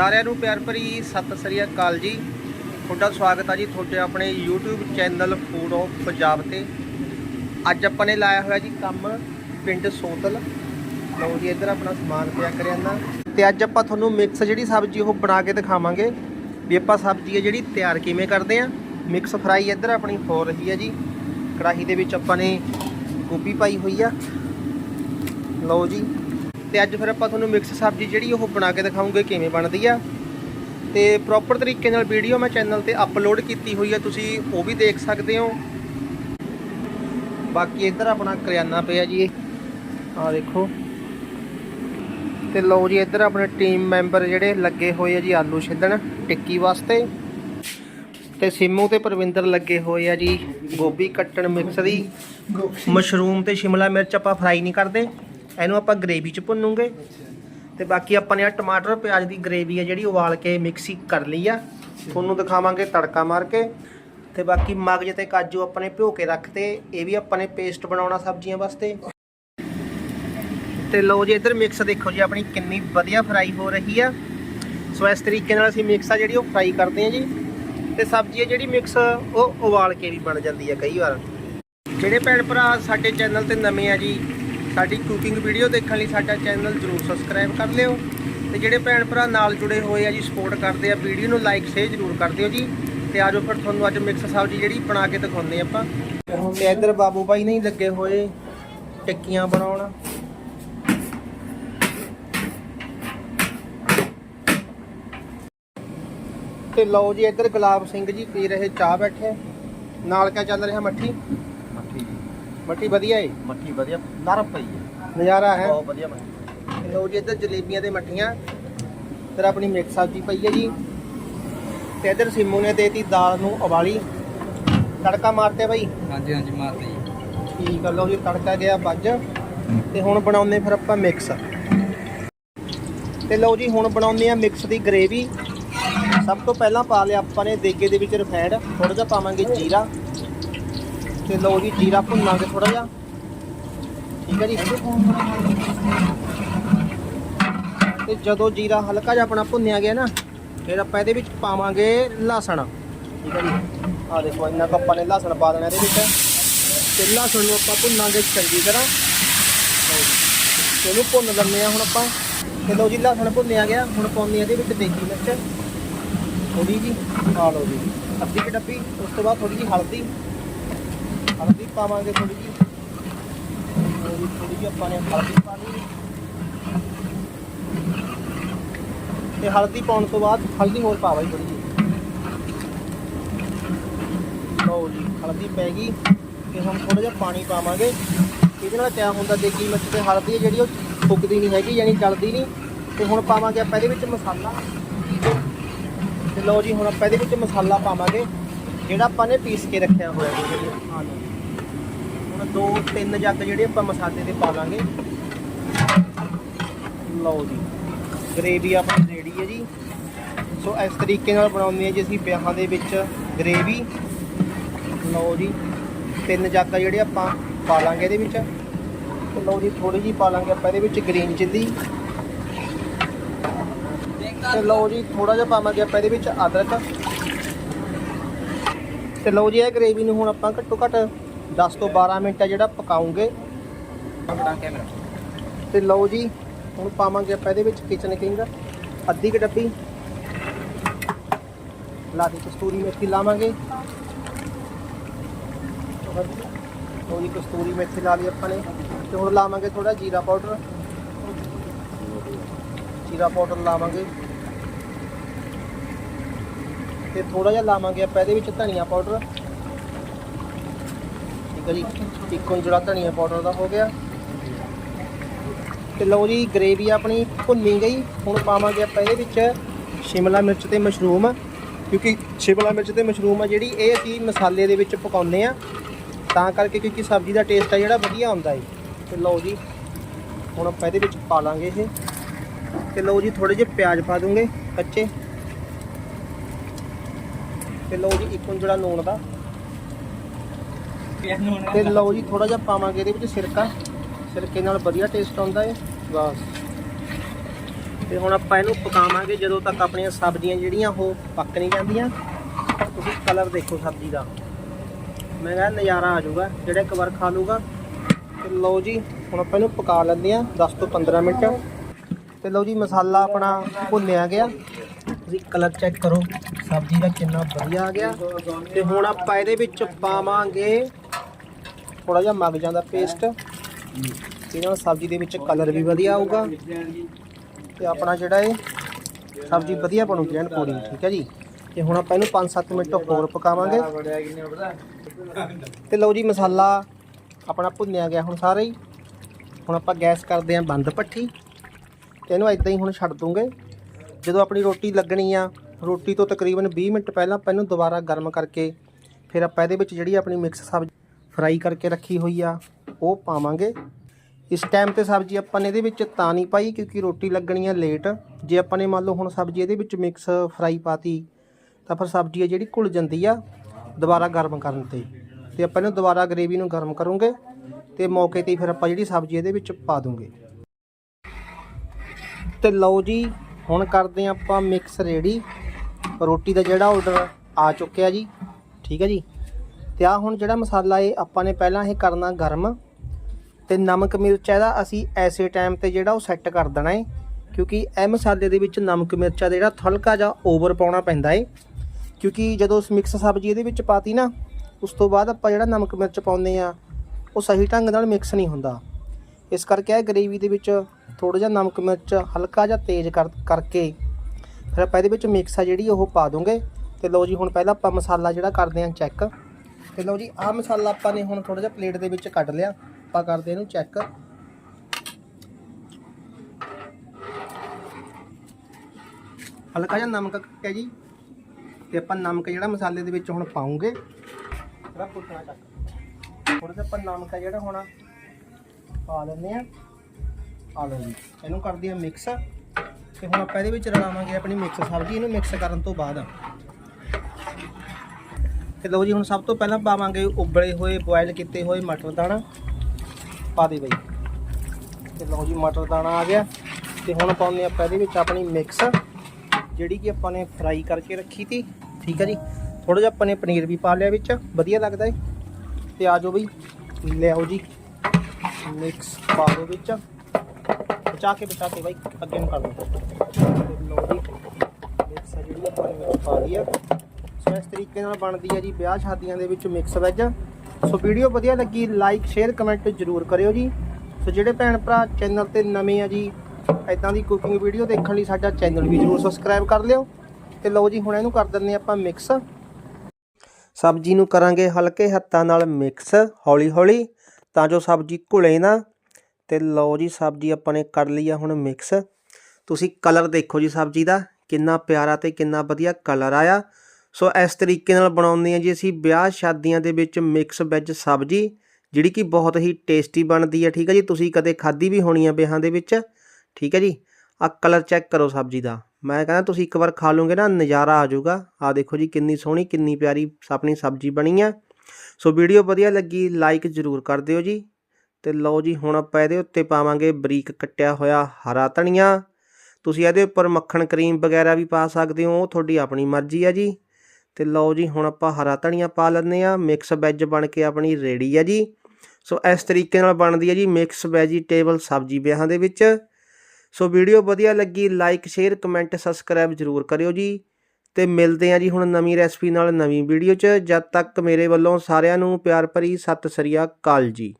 ਸਾਰਿਆਂ ਨੂੰ ਪਿਆਰ ਭਰੀ ਸਤਿ ਸ੍ਰੀ ਅਕਾਲ ਜੀ। ਤੁਹਾਡਾ ਸਵਾਗਤ ਆ ਜੀ ਤੁਹਾਡੇ ਆਪਣੇ YouTube channel food of Punjab ਤੇ। ਅੱਜ ਆਪਾਂ ਨੇ ਲਾਇਆ ਹੋਇਆ ਜੀ ਕੰਮ ਪਿੰਡ ਸੋਤਲ। ਲਓ ਜੀ, ਇੱਧਰ ਆਪਣਾ ਸਮਾਨ ਪਿਆ ਕਰਿਆ ਨਾ ਤੇ ਅੱਜ ਆਪਾਂ ਤੁਹਾਨੂੰ ਮਿਕਸ ਜਿਹੜੀ ਸਬਜ਼ੀ ਉਹ ਬਣਾ ਕੇ ਦਿਖਾਵਾਂਗੇ। ਵੀ ਆਪਾਂ ਸਬਜ਼ੀ ਹੈ ਜਿਹੜੀ ਤਿਆਰ ਕਿਵੇਂ ਕਰਦੇ ਆ। ਮਿਕਸ ਫਰਾਈ ਇੱਧਰ ਆਪਣੀ ਹੋ ਰਹੀ ਹੈ ਜੀ। ਕੜਾਹੀ ਦੇ ਵਿੱਚ ਆਪਾਂ ਨੇ ਗੋਭੀ ਪਾਈ ਹੋਈ ਆ। ਲਓ ਜੀ ਤੇ ਅੱਜ ਫਿਰ ਆਪਾਂ ਤੁਹਾਨੂੰ ਮਿਕਸ ਸਬਜ਼ੀ ਜਿਹੜੀ ਉਹ ਬਣਾ ਕੇ ਦਿਖਾਉਂਗੇ ਕਿਵੇਂ ਬਣਦੀ ਆ। ਤੇ ਪ੍ਰੋਪਰ ਤਰੀਕੇ ਨਾਲ ਵੀਡੀਓ ਮੈਂ ਚੈਨਲ ਤੇ ਅਪਲੋਡ ਕੀਤੀ ਹੋਈ ਆ ਤੁਸੀਂ ਉਹ ਵੀ ਦੇਖ ਸਕਦੇ ਹੋ। ਬਾਕੀ ਇੱਧਰ ਆਪਣਾ ਕਰਿਆਨਾ ਪਿਆ ਜੀ। ਆ ਦੇਖੋ। ਤੇ ਲਓ ਜੀ ਇੱਧਰ ਆਪਣੇ ਟੀਮ ਮੈਂਬਰ ਜਿਹੜੇ ਲੱਗੇ ਹੋਏ ਆ ਜੀ ਆਲੂ ਛਿੱਲਣ ਟਿੱਕੀ ਵਾਸਤੇ। ਤੇ ਸਿੰਮੂ ਤੇ ਪ੍ਰਵਿੰਦਰ ਲੱਗੇ ਹੋਏ ਆ ਜੀ ਗੋਭੀ ਕੱਟਣ ਮਿਕਸ ਦੀ। ਮਸ਼ਰੂਮ ਤੇ ਸ਼ਿਮਲਾ ਮਿਰਚ ਆਪਾਂ ਫਰਾਈ ਨਹੀਂ ਕਰਦੇ। ਇਹਨੂੰ ਆਪਾਂ ਗ੍ਰੇਵੀ ਚ ਭੁੰਨੂਗੇ। ਤੇ ਬਾਕੀ ਆਪਾਂ ਨੇ ਆ ਟਮਾਟਰ ਪਿਆਜ਼ ਦੀ ਗ੍ਰੇਵੀ ਆ ਜਿਹੜੀ ਉਬਾਲ ਕੇ ਮਿਕਸੀ ਕਰ ਲਈ ਆ। ਤੁਹਾਨੂੰ ਦਿਖਾਵਾਂਗੇ ਤੜਕਾ ਮਾਰ ਕੇ। ਤੇ ਬਾਕੀ ਮਗਜ ਤੇ ਕਾਜੂ ਆਪਾਂ ਨੇ ਭਿਓ ਕੇ ਰੱਖਤੇ। ਇਹ ਵੀ ਆਪਾਂ ਨੇ ਪੇਸਟ ਬਣਾਉਣਾ ਸਬਜ਼ੀਆਂ ਵਾਸਤੇ। ਤੇ ਲਓ ਜੀ, ਇੱਧਰ ਮਿਕਸ ਦੇਖੋ ਜੀ, ਆਪਣੀ ਕਿੰਨੀ ਵਧੀਆ ਫਰਾਈ ਹੋ ਰਹੀ ਆ। ਸੋ ਇਸ ਤਰੀਕੇ ਨਾਲ ਅਸੀਂ ਮਿਕਸ ਆ ਜਿਹੜੀ ਉਹ ਫਰਾਈ ਕਰਦੇ ਆ ਜੀ। ਤੇ ਸਬਜ਼ੀ ਆ ਜਿਹੜੀ ਮਿਕਸ ਉਹ ਉਬਾਲ ਕੇ ਵੀ ਬਣ ਜਾਂਦੀ ਆ ਕਈ ਵਾਰ। ਜਿਹੜੇ ਭੈਣ ਭਰਾ ਸਾਡੇ ਚੈਨਲ ਤੇ ਨਵੇਂ ਆ ਜੀ ਸਾਡੀ ਕੁਕਿੰਗ ਵੀਡੀਓ ਦੇਖਣ ਲਈ ਸਾਡਾ ਚੈਨਲ ਜਰੂਰ ਸਬਸਕ੍ਰਾਈਬ ਕਰ ਲਿਓ। ਤੇ ਜਿਹੜੇ ਭੈਣ ਭਰਾ ਨਾਲ ਜੁੜੇ ਹੋਏ ਆ ਜੀ ਸਪੋਰਟ ਕਰਦੇ ਆ ਵੀਡੀਓ ਨੂੰ ਲਾਈਕ ਸ਼ੇਅਰ ਜਰੂਰ ਕਰ ਦਿਓ ਜੀ। ਤੇ ਆਜੋ ਫਿਰ ਤੁਹਾਨੂੰ ਅੱਜ ਮਿਕਸ ਸਬਜ਼ੀ ਜਿਹੜੀ ਬਣਾ ਕੇ ਦਿਖਾਉਂਦੇ ਆਪਾਂ। ਤੇ ਇੱਧਰ ਬਾਬੂ ਭਾਈ ਨਹੀਂ ਲੱਗੇ ਹੋਏ, ਟਿੱਕੀਆਂ ਬਣਾਉਣ। ਤੇ ਲਓ ਜੀ, ਇੱਧਰ ਗੁਲਾਬ ਸਿੰਘ ਜੀ ਪੀ ਰਹੇ ਚਾਹ ਬੈਠੇ। ਨਾਲ ਕਿਆ ਚੱਲ ਰਿਹਾ ਮੱਠੀ? ਮੱਠੀ ਵਧੀਆ ਏ। ਮੱਠੀ ਵਧੀਆ ਨਰਮ ਪਈ ਹੈ ਨਜ਼ਾਰਾ ਹੈ। ਬਹੁਤ ਵਧੀਆ ਮੱਠੀ। ਲਓ ਜੀ ਇੱਧਰ ਜਲੇਬੀਆਂ ਤੇ ਮੱਠੀਆਂ। ਇੱਧਰ ਆਪਣੀ ਮਿਕਸ ਸਬਜ਼ੀ ਪਈ ਹੈ ਜੀ। ਤੇ ਇੱਧਰ ਸਿੰਮੂ ਨੇ ਦੇਤੀ ਦਾਲ ਨੂੰ ਉਬਾਲੀ। ਤੜਕਾ ਮਾਰਤੇ ਬਾਈ? ਹਾਂਜੀ ਹਾਂਜੀ ਮਾਰਦੇ ਜੀ। ਠੀਕ ਆ ਲਓ ਜੀ ਤੜਕਾ ਗਿਆ ਵੱਜ ਤੇ ਹੁਣ ਬਣਾਉਂਦੇ ਫਿਰ ਆਪਾਂ ਮਿਕਸ। ਤੇ ਲਓ ਜੀ ਹੁਣ ਬਣਾਉਂਦੇ ਆ ਮਿਕਸ ਦੀ ਗ੍ਰੇਵੀ। ਸਭ ਤੋਂ ਪਹਿਲਾਂ ਪਾ ਲਿਆ ਆਪਾਂ ਨੇ ਦੇਗੇ ਦੇ ਵਿੱਚ ਰਿਫਾਈਂਡ ਥੋੜਾ ਜਿਹਾ ਪਾਵਾਂਗੇ ਜੀਰਾ। ਤੇ ਲਓ ਜੀ, ਜੀਰਾ ਭੁੰਨਾਂਗੇ ਥੋੜਾ ਜਿਹਾ। ਠੀਕ ਹੈ ਜੀ? ਤੇ ਜਦੋਂ ਜੀਰਾ ਹਲਕਾ ਜਿਹਾ ਆਪਣਾ ਭੁੰਨਿਆ ਗਿਆ ਨਾ, ਫਿਰ ਆਪਾਂ ਇਹਦੇ ਵਿੱਚ ਪਾਵਾਂਗੇ ਲਸਣ। ਠੀਕ ਹੈ ਜੀ? ਆ ਦੇਖੋ, ਇੰਨਾ ਕੁ ਆਪਾਂ ਨੇ ਲਸਣ ਪਾ ਦੇਣਾ ਇਹਦੇ ਵਿੱਚ। ਤੇ ਲਸਣ ਨੂੰ ਆਪਾਂ ਭੁੰਨਾਂਗੇ ਚੰਗੀ ਤਰ੍ਹਾਂ। ਇਹਨੂੰ ਭੁੰਨ ਲੈਂਦੇ ਆ ਹੁਣ ਆਪਾਂ। ਤੇ ਲਓ ਜੀ, ਲਸਣ ਭੁੰਨਿਆ ਗਿਆ। ਹੁਣ ਪਾਉਂਦੇ ਆ ਇਹਦੇ ਵਿੱਚ ਦੇਗੀ ਮਿਰਚ। ਥੋੜੀ ਜੀ ਆ ਲਓ ਜੀ। ਅੱਧੀ ਕੁ ਡੱਬੀ, ਉਸ ਤੋਂ ਬਾਅਦ ਥੋੜੀ ਜੀ ਹਲਦੀ। ਹਲਦੀ ਪਾਵਾਂਗੇ ਥੋੜੀ ਜਿਹੀ। ਥੋੜੀ ਜਿਹੀ ਆਪਾਂ ਨੇ ਹਲਦੀ ਪਾ ਲਈ ਤੇ ਹਲਦੀ ਪਾਉਣ ਤੋਂ ਬਾਅਦ ਹਲਦੀ ਹੋਰ ਪਾਵਾਂ ਥੋੜੀ ਜਿਹੀ। ਲਓ ਜੀ, ਹਲਦੀ ਪੈ ਗਈ। ਤੇ ਹੁਣ ਥੋੜਾ ਜਿਹਾ ਪਾਣੀ ਪਾਵਾਂਗੇ। ਇਹਦੇ ਨਾਲ ਕਿਆ ਹੁੰਦਾ ਦੇਗੀ ਮਿਰਚ ਤੇ ਹਲਦੀ ਹੈ ਜਿਹੜੀ, ਉਹ ਫੁੱਕਦੀ ਨਹੀਂ ਹੈਗੀ, ਯਾਨੀ ਜਲਦੀ ਨਹੀਂ। ਤੇ ਹੁਣ ਪਾਵਾਂਗੇ ਆਪਾਂ ਇਹਦੇ ਵਿੱਚ ਮਸਾਲਾ। ਤੇ ਲਓ ਜੀ, ਹੁਣ ਆਪਾਂ ਇਹਦੇ ਵਿੱਚ ਮਸਾਲਾ ਪਾਵਾਂਗੇ। ਜਿਹੜਾ ਆਪਾਂ ਨੇ ਪੀਸ ਕੇ ਰੱਖਿਆ ਹੋਇਆ ਹੈ ਜੀ ਹਾਂ ਹੁਣ ਦੋ, ਤਿੰਨ ਜੱਗ ਜਿਹੜੇ ਆਪਾਂ ਮਸਾਲੇ ਦੇ ਪਾ ਲਾਂਗੇ। ਲਓ ਜੀ ਗ੍ਰੇਵੀ ਆਪਣੀ ਰੈਡੀ ਹੈ ਜੀ। ਸੋ ਇਸ ਤਰੀਕੇ ਨਾਲ ਬਣਾਉਂਦੇ ਆ ਜੀ ਅਸੀਂ ਵਿਆਹਾਂ ਦੇ ਵਿੱਚ ਗ੍ਰੇਵੀ ਲਓ ਜੀ, ਤਿੰਨ ਜਾਗਾ ਜਿਹੜੇ ਆਪਾਂ ਪਾ ਲਾਂਗੇ ਇਹਦੇ ਵਿੱਚ। ਤੇ ਲਓ ਜੀ ਥੋੜੀ ਜੀ ਪਾ ਲਾਂਗੇ ਆਪਾਂ ਇਹਦੇ ਵਿੱਚ ਗ੍ਰੀਨ ਚਿੱਲੀ ਤੇ ਲਓ ਜੀ ਥੋੜਾ ਜਿਹਾ ਪਾਵਾਂਗੇ ਆਪਾਂ ਇਹਦੇ ਵਿੱਚ ਅਦਰਕ। ਤੇ ਲਓ ਜੀ, ਇਹ ਗ੍ਰੇਵੀ ਨੂੰ ਹੁਣ ਆਪਾਂ ਘੱਟੋ ਘੱਟ 10 ਤੋਂ 12 ਮਿੰਟ ਆ ਜਿਹੜਾ ਪਕਾਉਂਗੇ। ਪਕੜਾਂ ਕੈਮਰਾ ਤੇ ਲਓ ਜੀ, ਹੁਣ ਪਾਵਾਂਗੇ ਆਪਾਂ ਇਹਦੇ ਵਿੱਚ ਕਿਚਨ ਕਿੰਗ ਅੱਧੀ ਕੁ ਡੱਬੀ। ਲਾਦੀ ਕਸਤੂਰੀ ਮੇਥੀ ਲਾਵਾਂਗੇ। ਲਓ ਜੀ, ਕਸਤੂਰੀ ਮੇਥੀ ਲਾ ਲਈ ਆਪਾਂ ਨੇ। ਤੇ ਹੁਣ ਲਾਵਾਂਗੇ ਥੋੜਾ ਜੀਰਾ ਪਾਊਡਰ। ਜੀਰਾ ਪਾਊਡਰ ਲਾਵਾਂਗੇ। ਤੇ ਥੋੜਾ ਜਿਹਾ ਲਾਵਾਂਗੇ ਆਪਾਂ ਇਹਦੇ ਵਿੱਚ ਧਨੀਆ ਪਾਊਡਰ। ਠੀਕ ਹੈ ਜੀ? ਇੱਕ ਉਂਜਲਾ ਧਨੀਆ ਪਾਊਡਰ ਦਾ ਹੋ ਗਿਆ। ਤੇ ਲਓ ਜੀ ਗ੍ਰੇਵੀ ਆਪਣੀ ਭੁੰਨੀ ਗਈ। ਹੁਣ ਪਾਵਾਂਗੇ ਆਪਾਂ ਇਹਦੇ ਵਿੱਚ ਸ਼ਿਮਲਾ ਮਿਰਚ ਤੇ ਮਸ਼ਰੂਮ। ਕਿਉਂਕਿ ਸ਼ਿਮਲਾ ਮਿਰਚ ਤੇ ਮਸ਼ਰੂਮ ਆ ਜਿਹੜੀ, ਇਹ ਅਸੀਂ ਮਸਾਲੇ ਦੇ ਵਿੱਚ ਪਕਾਉਂਦੇ ਆ। ਤਾਂ ਕਰਕੇ ਕਿਉਂਕਿ ਸਬਜ਼ੀ ਦਾ ਟੇਸਟ ਆ ਜਿਹੜਾ, ਵਧੀਆ ਆਉਂਦਾ ਹੈ ਤੇ ਲਓ ਜੀ, ਹੁਣ ਆਪਾਂ ਇਹਦੇ ਵਿੱਚ ਪਾ ਲਾਂਗੇ ਇਹ। ਤੇ ਲਓ ਜੀ ਥੋੜੇ ਜਿਹੇ ਪਿਆਜ਼ ਪਾ ਦੂੰਗੇ ਕੱਚੇ। ਤੇ ਲਓ ਜੀ ਇੱਕ ਉਂਜਲਾ ਨੂਣ ਦਾ। ਤੇ ਲਓ ਜੀ ਥੋੜਾ ਜਿਹਾ ਪਾਵਾਂਗੇ ਇਹਦੇ ਵਿੱਚ ਸਿਰਕਾ। ਸਿਰਕੇ ਨਾਲ ਵਧੀਆ ਟੇਸਟ ਆਉਂਦਾ ਹੈ ਬਸ। ਤੇ ਹੁਣ ਆਪਾਂ ਇਹਨੂੰ ਪਕਾਵਾਂਗੇ ਜਦੋਂ ਤੱਕ ਆਪਣੀਆਂ ਸਬਜ਼ੀਆਂ ਜਿਹੜੀਆਂ ਉਹ ਪੱਕ ਨਹੀਂ ਜਾਂਦੀਆਂ। ਤੁਸੀਂ ਕਲਰ ਦੇਖੋ ਸਬਜ਼ੀ ਦਾ। ਮੈਂ ਕਿਹਾ ਨਜ਼ਾਰਾ ਆ ਜਾਊਗਾ ਜਿਹੜਾ ਇੱਕ ਵਾਰ ਖਾ ਲੂਗਾ ਤੇ ਲਓ ਜੀ ਹੁਣ ਆਪਾਂ ਇਹਨੂੰ ਪਕਾ ਲੈਂਦੇ ਆ 10 ਤੋਂ 15 ਮਿੰਟ। ਤੇ ਲਓ ਜੀ ਮਸਾਲਾ ਆਪਣਾ ਭੁੰਨਿਆ ਗਿਆ। ਤੁਸੀਂ ਕਲਰ ਚੈੱਕ ਕਰੋ। ਸਬਜ਼ੀ ਦਾ ਕਿੰਨਾ ਵਧੀਆ ਆ ਗਿਆ। ਤੇ ਹੁਣ ਆਪਾਂ ਇਹਦੇ ਵਿੱਚ ਪਾਵਾਂਗੇ ਥੋੜਾ ਜਿਹਾ ਮਗ ਜਾਂਦਾ ਪੇਸਟ ਇਹਦੇ ਨਾਲ ਸਬਜ਼ੀ ਦੇ ਵਿੱਚ ਕਲਰ ਵੀ ਵਧੀਆ ਆਊਗਾ। ਤੇ ਆਪਣਾ ਜਿਹੜਾ ਇਹ ਸਬਜ਼ੀ ਵਧੀਆ ਬਣੂਗੀ ਐਨ ਪੂਰੀ, ਠੀਕ ਹੈ ਜੀ? ਤੇ ਹੁਣ ਆਪਾਂ ਇਹਨੂੰ 5-7 ਮਿੰਟ ਹੋਰ ਪਕਾਵਾਂਗੇ। ਤੇ ਲਓ ਜੀ ਮਸਾਲਾ ਆਪਣਾ ਭੁੰਨਿਆ ਗਿਆ ਹੁਣ ਸਾਰਾ ਹੀ। ਹੁਣ ਆਪਾਂ ਗੈਸ ਕਰਦੇ ਆਂ ਬੰਦ ਪੱਠੀ। ਤੇ ਇਹਨੂੰ ਇਦਾਂ ਹੀ ਹੁਣ ਛੱਡ ਦੂੰਗੇ। ਜਦੋਂ ਆਪਣੀ ਰੋਟੀ ਲੱਗਣੀ ਆ ਰੋਟੀ ਤੋਂ ਤਕਰੀਬਨ 20 ਮਿੰਟ ਪਹਿਲਾਂ ਆਪਾਂ ਦੁਬਾਰਾ ਗਰਮ ਕਰਕੇ ਫਿਰ ਆਪਾਂ ਇਹਦੇ ਵਿੱਚ ਜਿਹੜੀ ਆਪਣੀ ਮਿਕਸ ਸਬਜ਼ੀ ਫਰਾਈ ਕਰਕੇ ਰੱਖੀ ਹੋਈ ਆ, ਉਹ ਪਾਵਾਂਗੇ। ਇਸ ਟਾਈਮ ਤੇ ਸਬਜ਼ੀ ਆਪਾਂ ਨੇ ਇਹਦੇ ਵਿੱਚ ਤਾਂ ਨਹੀਂ ਪਾਈ ਕਿਉਂਕਿ ਰੋਟੀ ਲੱਗਣੀ ਆ ਲੇਟ ਜੇ ਆਪਾਂ ਨੇ ਮੰਨ ਲਓ ਹੁਣ ਸਬਜ਼ੀ ਇਹਦੇ ਵਿੱਚ ਮਿਕਸ ਫਰਾਈ ਪਾਤੀ, ਤਾਂ ਫਿਰ ਸਬਜ਼ੀ ਆ ਜਿਹੜੀ ਘੁਲ ਜਾਂਦੀ ਆ ਦੁਬਾਰਾ ਗਰਮ ਕਰਨ ਤੇ। ਤੇ ਆਪਾਂ ਇਹਨੂੰ ਦੁਬਾਰਾ ਗਰੇਵੀ ਨੂੰ ਗਰਮ ਕਰੂੰਗੇ ਤੇ ਮੌਕੇ ਤੇ ਫਿਰ ਆਪਾਂ ਜਿਹੜੀ ਸਬਜ਼ੀ ਇਹਦੇ ਵਿੱਚ ਪਾ ਦੂੰਗੇ। ਤੇ ਲਓ ਜੀ, ਹੁਣ ਕਰਦੇ ਹਾਂ ਆਪਾਂ ਮਿਕਸ ਰੈਡੀ ਰੋਟੀ ਦਾ ਜਿਹੜਾ ਆਰਡਰ ਆ ਚੁੱਕਿਆ ਜੀ, ਠੀਕ ਹੈ ਜੀ? ਤੇ ਆ ਹੁਣ ਜਿਹੜਾ ਮਸਾਲਾ ਇਹ ਆਪਾਂ ਨੇ ਪਹਿਲਾਂ ਇਹ ਕਰਨਾ ਗਰਮ, ਤੇ ਨਮਕ ਮਿਰਚ ਇਹਦਾ ਅਸੀਂ ਐਸੇ ਟਾਈਮ ਤੇ ਜਿਹੜਾ ਉਹ ਸੈੱਟ ਕਰ ਦੇਣਾ ਹੈ ਕਿਉਂਕਿ ਇਹ ਮਸਾਲੇ ਦੇ ਵਿੱਚ ਨਮਕ ਮਿਰਚਾ ਦਾ ਜਿਹੜਾ ਹਲਕਾ ਜਿਹਾ ਓਵਰ ਪਾਉਣਾ ਪੈਂਦਾ ਏ, ਕਿਉਂਕਿ ਜਦੋਂ ਮਿਕਸ ਸਬਜ਼ੀ ਇਹਦੇ ਵਿੱਚ ਪਾਤੀ ਨਾ, ਉਸ ਤੋਂ ਬਾਅਦ ਆਪਾਂ ਜਿਹੜਾ ਨਮਕ ਮਿਰਚ ਪਾਉਂਦੇ ਆ ਉਹ ਸਹੀ ਢੰਗ ਨਾਲ ਮਿਕਸ ਨਹੀਂ ਹੁੰਦਾ। ਇਸ ਕਰਕੇ ਇਹ ਗਰੇਵੀ ਦੇ ਵਿੱਚ ਥੋੜਾ ਜਿਹਾ ਨਮਕ ਮਿਰਚ ਹਲਕਾ ਜਿਹਾ ਤੇਜ਼ ਕਰਕੇ ਫਿਰ ਆਪਾਂ ਇਹਦੇ ਵਿੱਚ ਮਿਕਸ ਆ ਜਿਹੜੀ ਉਹ ਪਾ ਦੂੰਗੇ। ਤੇ ਲਓ ਜੀ, ਹੁਣ ਪਹਿਲਾਂ ਆਪਾਂ ਮਸਾਲਾ ਜਿਹੜਾ ਕਰਦੇ ਆਂ ਚੈੱਕ ਤੇ ਲਓ ਜੀ, ਆਹ ਮਸਾਲਾ ਆਪਾਂ ਨੇ ਹੁਣ ਥੋੜਾ ਜਿਹਾ ਪਲੇਟ ਦੇ ਵਿੱਚ ਕੱਢ ਲਿਆ। ਆਪਾਂ ਕਰਦੇ ਇਹਨੂੰ ਚੈੱਕ ਹਲਕਾ ਜਿਹਾ ਨਮਕ ਹੈ ਜੀ। ਤੇ ਆਪਾਂ ਨਮਕ ਜਿਹੜਾ ਮਸਾਲੇ ਦੇ ਵਿੱਚ ਹੁਣ ਪਾਉਂਗੇ। ਥੋੜਾ ਪੁੱਟਣਾ ਚੱਕ। ਥੋੜਾ ਜਿਹਾ ਆਪਾਂ ਨਮਕ ਹੈ ਜਿਹੜਾ ਹੁਣ ਪਾ ਦਿੰਦੇ ਆ। ਆ ਲਓ ਜੀ, ਇਹਨੂੰ ਕਰਦੇ ਆ ਮਿਕਸ ਤੇ ਹੁਣ ਆਪਾਂ ਇਹਦੇ ਵਿੱਚ ਰਲਾਵਾਂਗੇ ਆਪਣੀ ਮਿਕਸ ਸਬਜ਼ੀ ਇਹਨੂੰ ਮਿਕਸ ਕਰਨ ਤੋਂ ਬਾਅਦ। ਤੇ ਲਓ ਜੀ, ਹੁਣ ਸਭ ਤੋਂ ਪਹਿਲਾਂ ਪਾਵਾਂਗੇ ਉਬਲੇ ਹੋਏ ਬੋਇਲ ਕੀਤੇ ਹੋਏ ਮਟਰ ਦਾਣਾ। ਪਾ ਦੇ ਬਈ। ਤੇ ਲਓ ਜੀ, ਮਟਰ ਦਾਣਾ ਆ ਗਿਆ। ਤੇ ਹੁਣ ਪਾਉਂਦੇ ਆਪਾਂ ਇਹਦੇ ਵਿੱਚ ਆਪਣੀ ਮਿਕਸ ਜਿਹੜੀ ਕਿ ਆਪਾਂ ਨੇ ਫਰਾਈ ਕਰਕੇ ਰੱਖੀ ਤੀ ਠੀਕ ਹੈ ਜੀ? ਥੋੜਾ ਜਿਹਾ ਆਪਾਂ ਨੇ ਪਨੀਰ ਵੀ ਪਾ ਲਿਆ ਵਿੱਚ। ਵਧੀਆ ਲੱਗਦਾ ਹੈ ਤੇ ਆ ਜਾਓ ਬਈ। ਲਿਆਓ ਜੀ ਮਿਕਸ ਪਾ ਦਿਓ ਵਿੱਚ। ਬਚਾ ਕੇ ਬਚਾ ਕੇ ਬਾਈ, ਅੱਗੇ ਨੂੰ ਕਰ ਦਿਓ ਤੇ ਲਓ ਜੀ ਮਿਕਸ ਆ ਜਿਹੜੀ, ਆਪਾਂ ਨੇ ਵਿੱਚ ਪਾ ਲਈ ਆ। ਸੋ ਇਸ ਤਰੀਕੇ ਨਾਲ ਬਣਦੀ ਹੈ ਜੀ ਵਿਆਹ ਸ਼ਾਦੀਆਂ ਦੇ ਵਿੱਚ ਮਿਕਸ ਵੈਜ ਸੋ ਵੀਡੀਓ ਵਧੀਆ ਲੱਗੀ ਲਾਈਕ ਸ਼ੇਅਰ ਕਮੈਂਟ ਜ਼ਰੂਰ ਕਰਿਓ ਜੀ। ਸੋ ਜਿਹੜੇ ਭੈਣ ਭਰਾ ਚੈਨਲ ਤੇ ਨਵੇਂ ਆ ਜੀ ਐਦਾਂ ਦੀ ਕੁਕਿੰਗ ਵੀਡੀਓ ਦੇਖਣ ਲਈ ਸਾਡਾ ਚੈਨਲ ਵੀ ਜ਼ਰੂਰ ਸਬਸਕ੍ਰਾਈਬ ਕਰ ਲਿਓ। ਤੇ ਲਓ ਜੀ, ਹੁਣ ਇਹਨੂੰ ਕਰ ਦਿੰਦੇ ਆਪਾਂ ਮਿਕਸ ਸਬਜ਼ੀ ਨੂੰ ਕਰਾਂਗੇ ਹਲਕੇ ਹੱਥਾਂ ਨਾਲ ਮਿਕਸ ਹੌਲੀ ਹੌਲੀ ਤਾਂ ਜੋ ਸਬਜ਼ੀ ਘੁਲੇ ਨਾ। ਤੇ ਲਓ ਜੀ ਸਬਜ਼ੀ ਆਪਾਂ ਨੇ ਕਰ ਲਈ ਆ ਹੁਣ ਮਿਕਸ ਤੁਸੀਂ ਕਲਰ ਦੇਖੋ ਜੀ ਸਬਜ਼ੀ ਦਾ, ਕਿੰਨਾ ਪਿਆਰਾ ਤੇ ਕਿੰਨਾ ਵਧੀਆ ਕਲਰ ਆਇਆ। ਸੋ ਇਸ ਤਰੀਕੇ ਨਾਲ ਬਣਾਉਂਦੇ ਆ ਜੀ ਅਸੀਂ ਵਿਆਹ ਸ਼ਾਦੀਆਂ ਦੇ ਵਿੱਚ ਮਿਕਸ ਵੈਜ ਸਬਜ਼ੀ, ਜਿਹੜੀ ਕਿ ਬਹੁਤ ਹੀ ਟੇਸਟੀ ਬਣਦੀ ਹੈ ਠੀਕ ਹੈ ਜੀ? ਤੁਸੀਂ ਕਦੇ ਖਾਧੀ ਵੀ ਹੋਣੀ ਆ ਵਿਆਹਾਂ ਦੇ ਵਿੱਚ? ਠੀਕ ਹੈ ਜੀ? ਆ ਕਲਰ ਚੈੱਕ ਕਰੋ ਸਬਜ਼ੀ ਦਾ। ਮੈਂ ਕਹਿੰਦਾ ਤੁਸੀਂ ਇੱਕ ਵਾਰ ਖਾ ਲਓਗੇ ਨਾ, ਨਜ਼ਾਰਾ ਆ ਜਾਊਗਾ। ਆ ਦੇਖੋ ਜੀ ਕਿੰਨੀ ਸੋਹਣੀ, ਕਿੰਨੀ ਪਿਆਰੀ ਆਪਣੀ ਸਬਜ਼ੀ ਬਣੀ ਆ। ਸੋ ਵੀਡੀਓ ਵਧੀਆ ਲੱਗੀ ਲਾਈਕ ਜ਼ਰੂਰ ਕਰ ਦਿਓ ਜੀ। ਤੇ ਲਓ ਜੀ, ਹੁਣ ਆਪਾਂ ਇਹਦੇ ਉੱਤੇ ਪਾਵਾਂਗੇ ਬਰੀਕ ਕੱਟਿਆ ਹੋਇਆ ਹਰਾ ਧਨੀਆ। ਤੁਸੀਂ ਇਹਦੇ ਉੱਪਰ ਮੱਖਣ ਕਰੀਮ ਵਗੈਰਾ ਵੀ ਪਾ ਸਕਦੇ ਹੋ, ਉਹ ਤੁਹਾਡੀ ਆਪਣੀ ਮਰਜ਼ੀ ਆ ਜੀ। ਤੇ ਲਓ ਜੀ, ਹੁਣ ਆਪਾਂ ਹਰਾ ਧਨੀਆ ਪਾ ਲੈਂਦੇ ਆ ਮਿਕਸ ਵੈਜ ਬਣ ਕੇ ਆਪਣੀ ਰੈਡੀ ਆ ਜੀ। ਸੋ ਇਸ ਤਰੀਕੇ ਨਾਲ ਬਣਦੀ ਹੈ ਜੀ ਮਿਕਸ ਵੈਜੀਟੇਬਲ ਸਬਜ਼ੀ ਵਿਆਹਾਂ ਦੇ ਵਿੱਚ। ਸੋ ਵੀਡੀਓ ਵਧੀਆ ਲੱਗੀ, ਲਾਈਕ, ਸ਼ੇਅਰ, ਕਮੈਂਟ, ਸਬਸਕ੍ਰਾਈਬ ਜ਼ਰੂਰ ਕਰਿਓ ਜੀ। ਤੇ ਮਿਲਦੇ ਆ ਜੀ ਹੁਣ ਨਵੀਂ ਰੈਸਪੀ ਨਾਲ ਨਵੀਂ ਵੀਡੀਓ 'ਚ। ਜਦ ਤੱਕ ਮੇਰੇ ਵੱਲੋਂ ਸਾਰਿਆਂ ਨੂੰ ਪਿਆਰ ਭਰੀ ਸਤਿ ਸ੍ਰੀ ਅਕਾਲ ਜੀ।